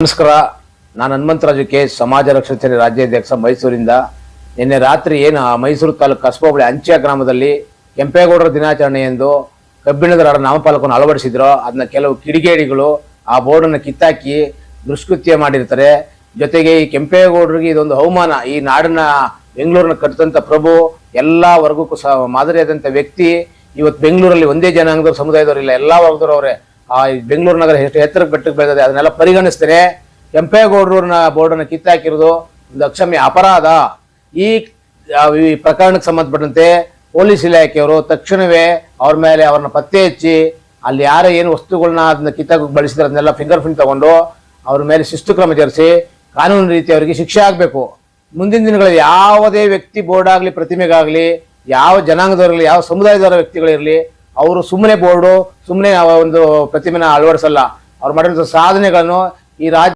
ನಮಸ್ಕಾರ. ನಾನು ಹನುಮಂತರಾಜು ಕೆ ಸಮಾಜ ರಕ್ಷಣೆ ರಾಜ್ಯಾಧ್ಯಕ್ಷ ಮೈಸೂರಿಂದ. ನಿನ್ನೆ ರಾತ್ರಿ ಏನು ಆ ಮೈಸೂರು ತಾಲೂಕು ಕಸಬೋಬಳಿ ಅಂಚೆ ಗ್ರಾಮದಲ್ಲಿ ಕೆಂಪೇಗೌಡರ ದಿನಾಚರಣೆ ಎಂದು ಕಬ್ಬಿಣದ ನಾಮಫಲಕವನ್ನು ಅಳವಡಿಸಿದ್ರು. ಅದನ್ನ ಕೆಲವು ಕಿಡಿಗೇಡಿಗಳು ಆ ಬೋರ್ಡನ್ನು ಕಿತ್ತಾಕಿ ದುಷ್ಕೃತ್ಯ ಮಾಡಿರ್ತಾರೆ. ಜೊತೆಗೆ ಈ ಕೆಂಪೇಗೌಡರಿಗೆ ಇದೊಂದು ಅವಮಾನ. ಈ ನಾಡನ್ನ ಬೆಂಗಳೂರನ್ನ ಕಟ್ಟಿದಂಥ ಪ್ರಭು, ಎಲ್ಲ ವರ್ಗಕ್ಕೂ ಸಹ ಮಾದರಿಯಾದಂಥ ವ್ಯಕ್ತಿ, ಇವತ್ತು ಬೆಂಗಳೂರಲ್ಲಿ ಒಂದೇ ಜನಾಂಗದವ್ರ, ಸಮುದಾಯದವರು ಇಲ್ಲ, ಎಲ್ಲ ವರ್ಗದವ್ರವ್ರೆ ಆ ಬೆಂಗಳೂರು ನಗರ ಎಷ್ಟು ಎತ್ತರ ಬೆಟ್ಟಕ್ಕೆ ಬೆಳೆದಿದೆ. ಅದನ್ನೆಲ್ಲ ಪರಿಗಣಿಸ್ತೇನೆ ಕೆಂಪೇಗೌಡರನ್ನ ಬೋರ್ಡನ್ನು ಕಿತ್ತಾಕಿರೋದು ಒಂದು ಅಕ್ಷಮ್ಯ ಅಪರಾಧ. ಈ ಪ್ರಕರಣಕ್ಕೆ ಸಂಬಂಧಪಟ್ಟಂತೆ ಪೊಲೀಸ್ ಇಲಾಖೆಯವರು ತಕ್ಷಣವೇ ಅವ್ರ ಮೇಲೆ ಅವ್ರನ್ನ ಪತ್ತೆ ಹಚ್ಚಿ ಅಲ್ಲಿ ಯಾರೇ ಏನು ವಸ್ತುಗಳನ್ನ ಅದನ್ನ ಕಿತ್ತಾಕ ಬಳಸಿದ್ರೆ, ಅದನ್ನೆಲ್ಲ ಫಿಂಗರ್ ಪ್ರಿಂಟ್ ತಗೊಂಡು ಅವ್ರ ಮೇಲೆ ಶಿಸ್ತು ಕ್ರಮ ಜರುಗಿಸಿ ಕಾನೂನು ರೀತಿ ಅವರಿಗೆ ಶಿಕ್ಷೆ ಆಗಬೇಕು. ಮುಂದಿನ ದಿನಗಳಲ್ಲಿ ಯಾವುದೇ ವ್ಯಕ್ತಿ ಬೋರ್ಡ್ ಆಗಲಿ, ಪ್ರತಿಮೆಗಾಗಲಿ, ಯಾವ ಜನಾಂಗದವರಿರಲಿ, ಯಾವ ಸಮುದಾಯದವರ ವ್ಯಕ್ತಿಗಳಿರಲಿ ಅವರು ಸುಮ್ಮನೆ ಬೋರ್ಡು ಸುಮ್ಮನೆ ಒಂದು ಪ್ರತಿಮೆನ ಅಳವಡಿಸಲ್ಲ. ಅವ್ರು ಮಾಡಿರೋ ಸಾಧನೆಗಳನ್ನು ಈ ರಾಜ್ಯ